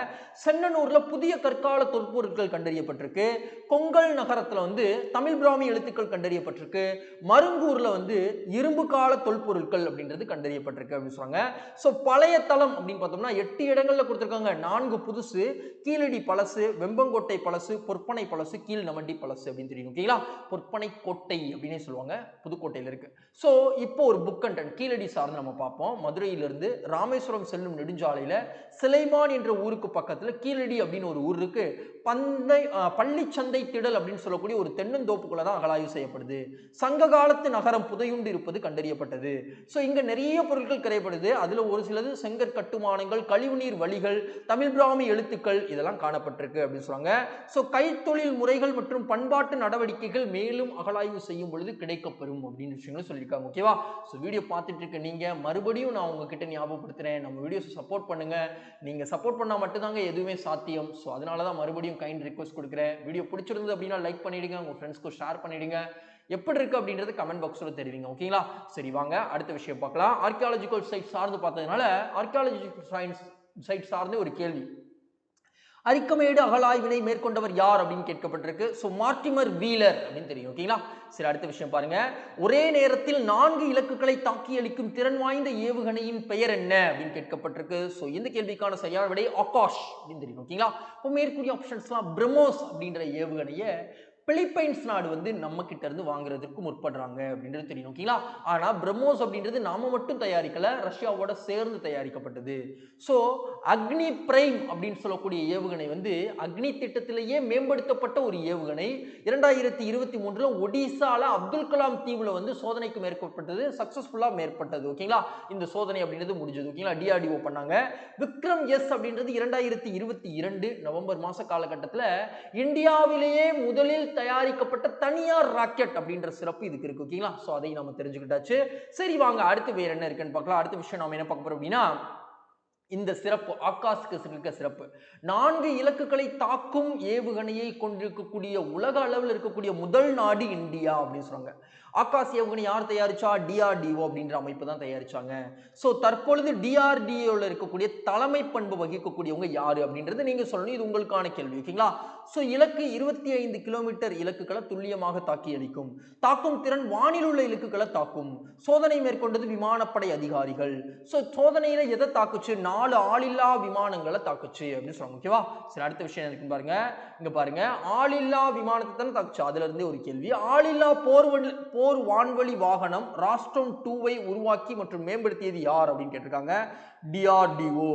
சென்னனூரில் புதிய கற்கால தொல்பொருட்கள் கண்டறியப்பட்டிருக்கு. கொங்கல் நகரத்தில் வந்து தமிழ் பிராமி எழுத்துக்கள் கண்டறியப்பட்டிருக்கு. மருங்கூரில் வந்து இரும்பு கால தொல்பொருட்கள் அப்படின்றது கண்டறியப்பட்டிருக்கு அப்படின்னு சொல்கிறாங்க ஸோ பழைய தளம் அப்படின்னு பார்த்தோம்னா எட்டு இடங்களில் கொடுத்துருக்காங்க. நான்கு புதுசு கீழடி பழசு வெம்பங்கோட்டை பழசு பொற்பனை பழசு கீழ் நமண்டி பழசு அப்படின்னு தெரியும். ஓகேங்களா? பொற்பனை கோட்டை அப்படின்னே சொல்லுவாங்க. புதுக்கோட்டையில் இருக்கு. ஸோ இப்போ ஒரு புக் கண்டென்ட் கீழடி சார்ந்து நம்ம பார்ப்போம். மதுரையிலிருந்து ராமேஸ்வரம் செல்லும் நெடுஞ்சாலையில சிலைமான் என்ற ஊருக்கு பக்கத்துல கீழடி அப்படின்னு ஒரு ஊர் இருக்கு. பந்தை பள்ளி பள்ளிச்சந்தை திடல் அப்படின்னு சொல்லக்கூடிய ஒரு தென்னந்தோப்புக்குள்ள தான் அகழாய்வு செய்யப்படுது. சங்க காலத்து நகரம் புதையுண்டு இருப்பது கண்டறியப்பட்டது. ஸோ இங்க நிறைய பொருட்கள் கிடைப்படுது. அதுல ஒரு சிலது செங்கற் கட்டுமானங்கள் கழிவுநீர் வழிகள் தமிழ் பிராமி எழுத்துக்கள் இதெல்லாம் காணப்பட்டிருக்கு அப்படின்னு சொல்லுவாங்க. ஸோ கைத்தொழில் முறைகள் மற்றும் பண்பாட்டு நடவடிக்கைகள் மேலும் அகலாய்வு செய்யும் பொழுது கிடைக்கப்பெறும் அப்படின்னு விஷயங்களும் சொல்லியிருக்காங்க. ஓகேவா ஸோ வீடியோ பார்த்துட்டு இருக்க நீங்க மறுபடியும் நான் உங்ககிட்ட ஞாபகப்படுத்துறேன். நம்ம வீடியோஸ் சப்போர்ட் பண்ணுங்க. நீங்க சப்போர்ட் பண்ணா மட்டும்தாங்க எதுவுமே சாத்தியம். ஸோ அதனால தான் மறுபடியும் கைண்ட் ரிக்வஸ்ட் கொடுக்குறேன். வீடியோ பிடிச்சிருந்தது அப்படின்னா லைக் பண்ணிடுங்க. உங்கள் ஃப்ரெண்ட்ஸ்க்கு ஷேர் பண்ணிடுங்க. எப்படி இருக்கு அப்படின்றது கமெண்ட் பாக்ஸில் தெரிவிங்க. ஓகேங்களா சரி வாங்க. அடுத்த விஷயம் பார்க்கலாம். ஆர்கியாலஜிக்கல் சைட் சார்ந்து பார்த்ததுனால ஆர்கியாலஜிக்கல் சயின்ஸ் சைட் சார்ந்து ஒரு கேள்வி. அரிக்கமேடு அகழாய்வினை மேற்கொண்டவர் யார் அப்படின்னு கேட்கப்பட்டிருக்கு. ஸோ மார்டிமர் வீலர் அப்படின்னு தெரியும் ஓகேங்களா சரி அடுத்த விஷயம் பாருங்க. ஒரே நேரத்தில் நான்கு இலக்குகளை தாக்கி அளிக்கும் திறன் வாய்ந்த ஏவுகணையின் பெயர் என்ன அப்படின்னு கேட்கப்பட்டிருக்கு. ஸோ இந்த கேள்விக்கான சரியான விடை ஆகாஷ் அப்படின்னு தெரியும் ஓகேங்களா இப்போ மேற்கூறிய ஆப்ஷன்ஸ்லாம் பிரமோஸ் அப்படின்ற ஏவுகணையை பிலிப்பைன்ஸ் நாடு வந்து நம்ம கிட்ட இருந்து வாங்குறதுக்கு முற்படுறாங்க அப்படின்றது தெரியும் ஓகேங்களா? ஆனா பிரம்மோஸ் அப்படின்றது நாம மட்டும் தயாரிக்கல ரஷ்யாவோட சேர்ந்து தயாரிக்கப்பட்டது. ஸோ அக்னி பிரைம் அப்படின்னு சொல்லக்கூடிய ஏவுகணை வந்து அக்னி திட்டத்திலேயே மேம்படுத்தப்பட்ட ஒரு ஏவுகணை. இரண்டாயிரத்தி இருபத்தி மூன்றுல ஒடிசால அப்துல் கலாம் தீவுல வந்து சோதனைக்கு மேற்கொள்ளப்பட்டது சக்சஸ்ஃபுல்லா மேற்பட்டது ஓகேங்களா? இந்த சோதனை அப்படின்றது முடிஞ்சது ஓகேங்களா? டிஆர்டிஓ பண்ணாங்க. விக்ரம் எஸ் அப்படின்றது இரண்டாயிரத்தி இருபத்தி இரண்டு நவம்பர் மாச காலகட்டத்தில் இந்தியாவிலேயே முதலில் தயாரிக்கப்பட்ட தனியார் ராக்கெட் அப்படின்ற சிறப்பு இதுக்கு இருக்கு ஓகேங்களா? ஸோ அதையும் நம்ம தெரிஞ்சுக்கிட்டாச்சு. சரி வாங்க அடுத்து வேற என்ன இருக்குன்னு பார்க்கலாம். அடுத்த விஷயம் நாம என்ன பார்க்க போறோம் அப்படின்னா இந்த சிறப்பு ஆகாஷ்க்கு இருக்க சிறப்பு. நான்கு இலக்குகளை தாக்கும் ஏவுகணையை கொண்டிருக்கக்கூடிய உலக அளவில் இருக்கக்கூடிய முதல் நாடு இந்தியா அப்படின்னு சொல்றாங்க. ஆகாஷ் ஏவுகணை யார் தயாரிச்சா? டிஆர்டிஓ அப்படின்ற அமைப்பு தான் தயாரிச்சாங்க. ஸோ தற்பொழுது டிஆர்டிஓவில் இருக்கக்கூடிய தலைமை பண்பு வகிக்கக்கூடியவங்க யாரு அப்படின்றது நீங்க சொல்லணும். இது உங்களுக்கான கேள்வி ஓகேங்களா ஸோ இலக்கு இருபத்தி ஐந்து கிலோமீட்டர் இலக்குகளை துல்லியமாக தாக்கி அளிக்கும் தாக்கும் திறன் வானில் உள்ள இலக்குகளை தாக்கும். சோதனை மேற்கொண்டது விமானப்படை அதிகாரிகள். ஸோ சோதனையில எதை தாக்குச்சு? நாலு ஆளில்லா விமானங்களை தாக்குச்சு அப்படின்னு சொல்லுவாங்க ஓகேவா சரி அடுத்த விஷயம் இருக்கு பாருங்க. இங்க பாருங்க. ஆளில்லா விமானத்தை தானே தாக்குச்சு. அதுல இருந்தே ஒரு கேள்வி. ஆளில்லா போர் போர் வான்வழி வாகனம் ராஸ்டோன் டூவை உருவாக்கி மற்றும் மேம்படுத்தியது யார் அப்படின்னு கேட்டிருக்காங்க டிஆர்டிஓ.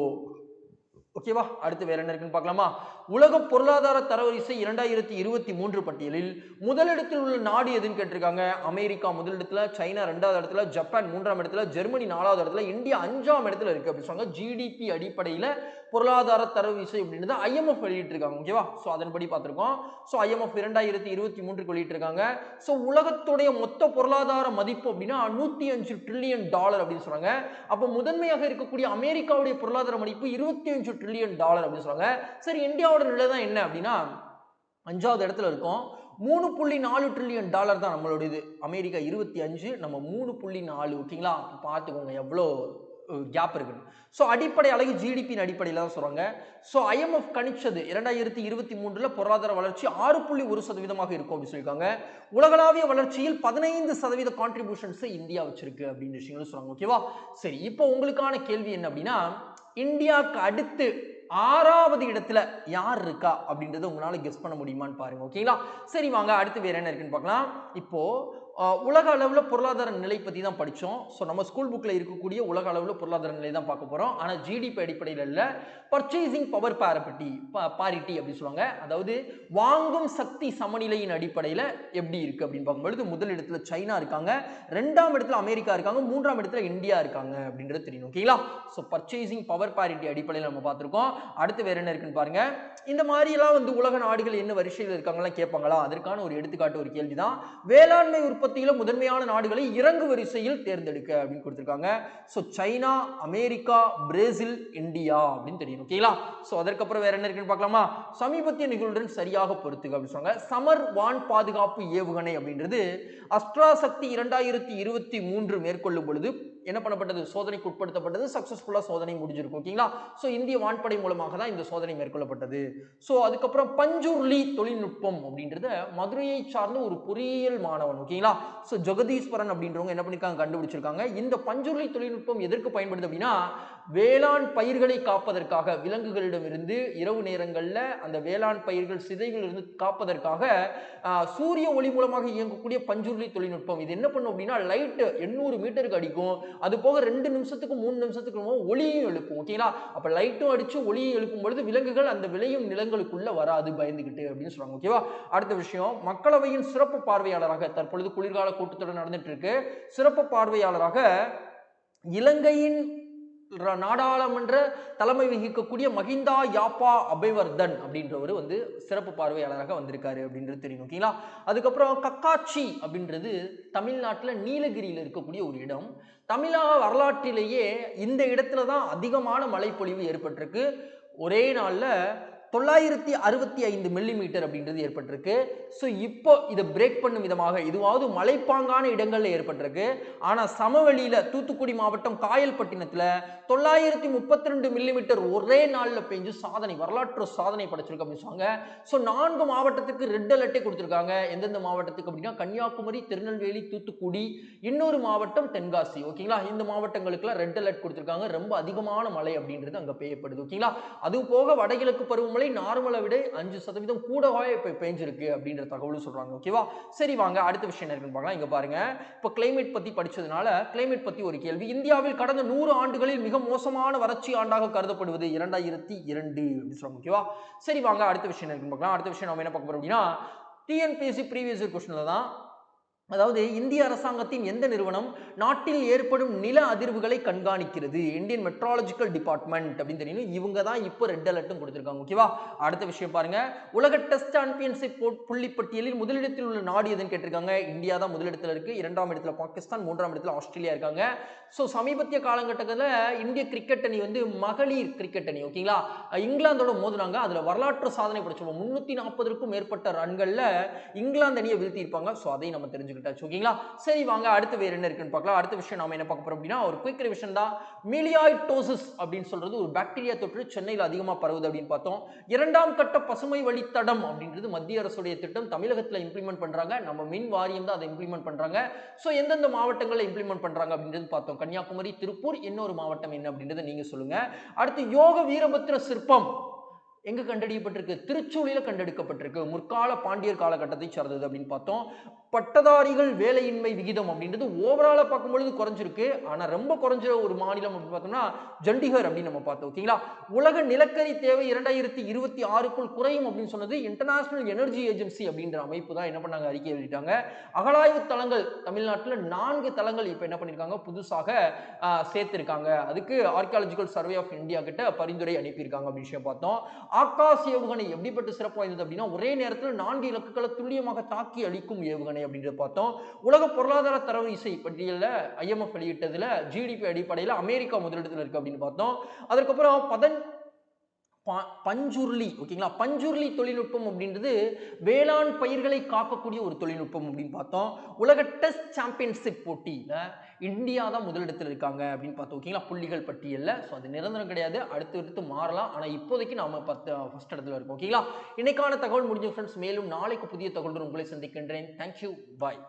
ஓகேவா அடுத்து வேற என்ன இருக்குன்னு பார்க்கலாமா? உலக பொருளாதார தரவரிசை இரண்டாயிரத்தி இருபத்தி மூன்று பட்டியலில் முதலிடத்தில் உள்ள நாடு எதுன்னு கேட்டிருக்காங்க? அமெரிக்கா முதலிடத்துல சைனா ரெண்டாவது இடத்துல ஜப்பான் மூன்றாம் இடத்துல ஜெர்மனி நாலாவது இடத்துல இந்தியா அஞ்சாம் இடத்துல இருக்கு அப்படின்னு சொன்னாங்க ஜிடிபி அடிப்படையில பொருளாதார தரவு விசை அப்படின்னு தான் ஐஎம்எஃப் வெளியிட்டிருக்காங்க ஓகேவா ஸோ அதன்படி பார்த்துருக்கோம். ஸோ ஐஎம்எஃப் இரண்டாயிரத்தி இருபத்தி மூன்றுக்கு வெளியிட்டிருக்காங்க. ஸோ உலகத்துடைய மொத்த பொருளாதார மதிப்பு அப்படின்னா நூற்றி அஞ்சு ட்ரில்லியன் டாலர் அப்படின்னு சொல்கிறாங்க அப்போ முதன்மையாக இருக்கக்கூடிய அமெரிக்காவுடைய பொருளாதார மதிப்பு இருபத்தி அஞ்சு ட்ரில்லியன் டாலர் அப்படின்னு சொல்கிறாங்க சரி இந்தியாவோட நிலை தான் என்ன அப்படின்னா அஞ்சாவது இடத்துல இருக்கோம். மூணு புள்ளி நாலு ட்ரில்லியன் டாலர் தான் நம்மளுடையது. அமெரிக்கா இருபத்தி அஞ்சு நம்ம மூணு புள்ளி நாலு ஓகேங்களா பார்த்துக்கோங்க எவ்வளோ கேப் இருக்குது ஸோ அடிப்படை அழகு ஜிடிபியின் அடிப்படையில் தான் சொல்கிறாங்க ஸோ ஐஎம்எஃப் கணிச்சது இரண்டாயிரத்தி இருபத்தி மூன்றில் பொருளாதார வளர்ச்சி ஆறு புள்ளி ஒரு சதவீதமாக இருக்கும் அப்படின்னு சொல்லியிருக்காங்க. உலகளாவிய வளர்ச்சியில் பதினைந்து சதவீத கான்ட்ரிபியூஷன்ஸை இந்தியா வச்சிருக்கு அப்படின்னு விஷயங்களும் சொல்கிறாங்க ஓகேவா சரி இப்போ உங்களுக்கான கேள்வி என்ன அப்படின்னா இந்தியாவுக்கு அடுத்து ஆறாவது இடத்துல யார் இருக்கா அப்படின்றத உங்களால் கெஸ் பண்ண முடியுமான்னு பாருங்க. ஓகேங்களா சரி வாங்க அடுத்து வேற என்ன இருக்குன்னு பார்க்கலாம். இப்போ உலக அளவில் பொருளாதார நிலை பற்றி தான் படித்தோம் ஸோ நம்ம ஸ்கூல் புக்கில் இருக்கக்கூடிய உலக அளவில் பொருளாதார நிலை தான் பார்க்க போகிறோம் ஆனால் ஜிடிபி அடிப்படையில் இல்லை. பர்ச்சேசிங் பவர் பாரபிட்டி பாரிட்டி அப்படின்னு சொல்லுவாங்க. அதாவது வாங்கும் சக்தி சமநிலையின் அடிப்படையில் எப்படி இருக்குது அப்படின்னு பார்க்கும்பொழுது முதல் இடத்துல சைனா இருக்காங்க. ரெண்டாம் இடத்துல அமெரிக்கா இருக்காங்க. மூன்றாம் இடத்துல இந்தியா இருக்காங்க அப்படின்றது தெரியும். ஓகேங்களா ஸோ பர்ச்சேசிங் பவர் பாரிட்டி அடிப்படையில் நம்ம பார்த்துருக்கோம். அடுத்து வேறு என்ன இருக்குன்னு பாருங்கள் இந்த மாதிரிலாம் வந்து உலக நாடுகள் என்ன வரிசையில் இருக்காங்கலாம் கேட்பாங்களா? அதற்கான ஒரு எடுத்துக்காட்டு ஒரு கேள்வி தான் வேளாண்மை உற்பத்தியில முதன்மையான நாடுகளை இறங்கு வரிசையில் தேர்ந்தெடுக்க அப்படின்னு கொடுத்துருக்காங்க. So China America Brazil India அப்படின்னு தெரியும். ஓகேங்களா ஸோ அதற்கப்புறம் வேற என்ன இருக்குன்னு பார்க்கலாமா? சமீபத்திய நிகழ்வுடன் சரியாக பொறுத்துக்க அப்படின்னு சொன்னாங்க. சமர் வான் பாதுகாப்பு ஏவுகணை அப்படின்றது அஸ்ட்ரா சக்தி இரண்டாயிரத்தி இருபத்தி மூன்று மேற்கொள்ளும் பொழுது என்ன பண்ணப்பட்டது? சோதனைக்கு உட்படுத்தப்பட்டது. சக்சஸ்ஃபுல்லாக சோதனை முடிஞ்சிருக்கும் ஓகேங்களா ஸோ இந்திய வான்படை மூலமாக தான் இந்த சோதனை மேற்கொள்ளப்பட்டது. ஸோ அதுக்கப்புறம் பஞ்சுர்லி தொழில்நுட்பம் அப்படின்றத மதுரையை சார்ந்த ஒரு பொறியியல் மாணவன் ஓகேங்களா ஸோ ஜெகதீஸ்வரன் அப்படின்றவங்க என்ன பண்ணிருக்காங்க? கண்டுபிடிச்சிருக்காங்க. இந்த பஞ்சூர்லி தொழில்நுட்பம் எதற்கு பயன்படுது அப்படின்னா வேளாண் பயிர்களை காப்பதற்காக விலங்குகளிடமிருந்து இரவு நேரங்களில் அந்த வேளாண் பயிர்கள் சிதைகளிலிருந்து காப்பதற்காக சூரிய ஒளி மூலமாக இயங்கக்கூடிய பஞ்சுருளி தொழில்நுட்பம். இது என்ன பண்ணும் அப்படின்னா லைட்டு எண்ணூறு மீட்டருக்கு அடிக்கும். அது போக ரெண்டு நிமிஷத்துக்கு மூணு நிமிஷத்துக்கு ஒளியும் எழுப்பும் ஓகேங்களா அப்போ லைட்டும் அடிச்சு ஒளியும் எழுப்பும் பொழுது விலங்குகள் அந்த விளையும் நிலங்களுக்குள்ள வராது பயந்துகிட்டு அப்படின்னு சொல்றாங்க ஓகேவா அடுத்த விஷயம் மக்களவையின் சிறப்பு பார்வையாளராக தற்பொழுது குளிர்கால கூட்டத்தொடர் நடந்துட்டு இருக்கு. சிறப்பு பார்வையாளராக இலங்கையின் நாடாளுமன்ற தலைமை வகிக்கக்கூடிய மஹிந்தா யாப்பா அபைவர்தன் அப்படின்றவர் வந்து சிறப்பு பார்வையாளராக வந்திருக்காரு அப்படின்றது தெரியும் ஓகேங்களா? அதுக்கப்புறம் கக்காச்சி அப்படின்றது தமிழ்நாட்டில் நீலகிரியில் இருக்கக்கூடிய ஒரு இடம். தமிழக வரலாற்றிலேயே இந்த இடத்துல தான் அதிகமான மழைப்பொழிவு ஏற்பட்டிருக்கு. ஒரே நாளில் தொள்ளாயிரத்தி அறுபத்தி ஐந்து மில்லிமீட்டர் அப்படின்றது ஏற்பட்டிருக்கு. ஸோ இப்போ இதை பிரேக் பண்ணும் விதமாக இதுவாவது மலைப்பாங்கான இடங்களில் ஏற்பட்டிருக்கு. ஆனால் சமவெளியில் தூத்துக்குடி மாவட்டம் காயல்பட்டினத்தில் தொள்ளாயிரத்தி முப்பத்தி ரெண்டு மில்லிமீட்டர் ஒரே நாளில் பெஞ்சு சாதனை வரலாற்று சாதனை படைச்சிருக்கு அப்படின்னு சொன்னாங்க ஸோ நான்கு மாவட்டத்துக்கு ரெட் அலர்ட்டே கொடுத்துருக்காங்க. எந்தெந்த மாவட்டத்துக்கு அப்படின்னா கன்னியாகுமரி திருநெல்வேலி தூத்துக்குடி இன்னொரு மாவட்டம் தென்காசி. ஓகேங்களா? இந்த மாவட்டங்களுக்குலாம் ரெட் அலர்ட் கொடுத்துருக்காங்க. ரொம்ப அதிகமான மழை அப்படின்றது அங்கே பெய்யப்படுது. ஓகேங்களா? அது போக வடகிழக்கு பருவமழை நார்மலை விட அஞ்சு சதவீதம் கூடவே இப்போ பெஞ்சிருக்கு அப்படின்ற தகவலும் சொல்றாங்க ஓகேவா சரி வாங்க அடுத்த விஷயம் என்ன இருக்குன்னு பார்க்கலாம். இங்க பாருங்க. இப்போ கிளைமேட் பத்தி படிச்சதுனால கிளைமேட் பத்தி ஒரு கேள்வி. இந்தியாவில் கடந்த நூறு ஆண்டுகளில் மிக மோசமான வறட்சி ஆண்டாக கருதப்படுவது இரண்டாயிரத்தி இரண்டு அப்படின்னு சொல்றாங்க ஓகேவா சரி வாங்க அடுத்த விஷயம் என்ன இருக்குன்னு பார்க்கலாம். அடுத்த விஷயம் நம்ம என்ன பார்க்க போறோம் அப்படின்னா டிஎன்பிஎஸ்சி ப்ரீவியஸ் கொஸ்டின்ல தான் அதாவது இந்திய அரசாங்கத்தின் எந்த நிறுவனம் நாட்டில் ஏற்படும் நில அதிர்வுகளை கண்காணிக்கிறது? இந்தியன் மெட்ராலஜிக்கல் டிபார்ட்மெண்ட் அப்படின்னு தெரியும். இவங்க தான் இப்போ ரெட் அலர்ட்டும் கொடுத்துருக்காங்க. ஓகேவா அடுத்த விஷயம் பாருங்க. உலக டெஸ்ட் சாம்பியன்ஷிப் புள்ளி பட்டியலில் முதலிடத்தில் உள்ள நாடு எதுன்னு கேட்டிருக்காங்க? இந்தியா தான் முதலிடத்தில் இருக்கு. இரண்டாம் இடத்துல பாகிஸ்தான் மூன்றாம் இடத்துல ஆஸ்திரேலியா இருக்காங்க. ஸோ சமீபத்திய காலகட்டத்தில் இந்திய கிரிக்கெட் அணி வந்து மகளிர் கிரிக்கெட் அணி. ஓகேங்களா இங்கிலாந்தோட மோதுனாங்க. அதில் வரலாற்று சாதனை படிச்சிருவோம் முன்னூற்றி நாற்பதற்கும் மேற்பட்ட ரன்களில் இங்கிலாந்து அணியை வீழ்த்தியிருப்பாங்க. ஸோ அதையும் நம்ம தெரிஞ்சுக்கிட்டாச்சு ஓகேங்களா? சரி வாங்க அடுத்து வேறு என்ன இருக்குன்னு பார்க்கலாம். அடுத்த விஷயம் நாம என்ன பார்க்க போறோம் அப்படின்னா ஒரு குயிக் ரிவிஷன் தான். மீலியாய்டோசிஸ் அப்படின்னு சொல்றது ஒரு பாக்டீரியா தொற்று சென்னையில் அதிகமாக பரவுது அப்படின்னு பார்த்தோம். இரண்டாம் கட்ட பசுமை வழித்தடம் அப்படின்றது மத்திய அரசுடைய திட்டம். தமிழகத்தில் இம்ப்ளிமெண்ட் பண்றாங்க. நம்ம மின் வாரியம் தான் அதை இம்ப்ளிமெண்ட் பண்றாங்க. ஸோ எந்தெந்த மாவட்டங்களில் இம்ப்ளிமெண்ட் பண்றாங்க அப்படின்றது பார்த்தோம். கன்னியாகுமரி திருப்பூர் இன்னொரு மாவட்டம் என்ன அப்படின்றத நீங்க சொல்லுங்க. அடுத்து யோக வீரபத்ர சிற்பம் எங்க கண்டறியப்பட்டிருக்கு திருச்சூழில கண்டெடுக்கப்பட்டிருக்கு. முற்கால பாண்டியர் காலகட்டத்தை சார்ந்தது அப்படின்னு பார்த்தோம். பட்டதாரிகள் வேலையின்மை விகிதம் அப்படின்றது ஓவராலா பார்க்கும்பொழுது குறைஞ்சிருக்கு. ஆனா ரொம்ப குறைஞ்ச ஒரு மாநிலம் அப்படின்னு பார்த்தோம்னா சண்டிகர் அப்படின்னு நம்ம பார்த்தோம். ஓகேங்களா? உலக நிலக்கரி தேவை இரண்டாயிரத்தி இருபத்தி ஆறுக்குள் குறையும் அப்படின்னு சொன்னது இன்டர்நேஷனல் எனர்ஜி ஏஜென்சி அப்படின்ற அமைப்பு தான். என்ன பண்ணாங்க? அறிக்கை வெளியிட்டாங்க. அகலாய்வு தளங்கள் தமிழ்நாட்டில் நான்கு தளங்கள் இப்போ என்ன பண்ணியிருக்காங்க? புதுசாக சேர்த்திருக்காங்க. அதுக்கு ஆர்கியாலஜிக்கல் சர்வே ஆஃப் இந்தியா கிட்ட பரிந்துரை அனுப்பியிருக்காங்க அப்படின்னு விஷயம் பார்த்தோம். ஆகாஷ் ஏவுகணை எப்படிப்பட்ட சிறப்பு வாய்ந்தது அப்படின்னா ஒரே நேரத்தில் நான்கு இலக்குகளை துல்லியமாக தாக்கி அளிக்கும் ஏவுகணை அப்படின்றத பார்த்தோம். உலக பொருளாதார தரவு இசை பட்டியலில் ஐஎம்எஃப் வெளியிட்டதில் ஜிடிபி அடிப்படையில் அமெரிக்கா முதலிடத்தில் இருக்கு அப்படின்னு பார்த்தோம். அதுக்கப்புறம் பதன் பஞ்சுருளி ஓகேங்களா? பஞ்சுருளி தொழில்நுட்பம் அப்படின்றது வேளாண் பயிர்களை காக்கக்கூடிய ஒரு தொழில்நுட்பம் அப்படின்னு பார்த்தோம். உலக டெஸ்ட் சாம்பியன்ஷிப் போட்டியில் இந்தியா தான் முதலிடத்தில் இருக்காங்க அப்படின்னு பார்த்தோம். ஓகேங்களா? புள்ளிகள் பட்டியலில். ஸோ அது நிரந்தரம் கிடையாது. அடுத்து அடுத்து மாறலாம். ஆனால் இப்போதைக்கு நாம் பத்து ஃபஸ்ட் இடத்துல இருக்கோம். ஓகேங்களா? இன்னைக்கான தகவல் முடிஞ்ச ஃப்ரெண்ட்ஸ் மேலும் நாளைக்கு புதிய தகவலுடன் உங்களை சந்திக்கின்றேன். Thank you bye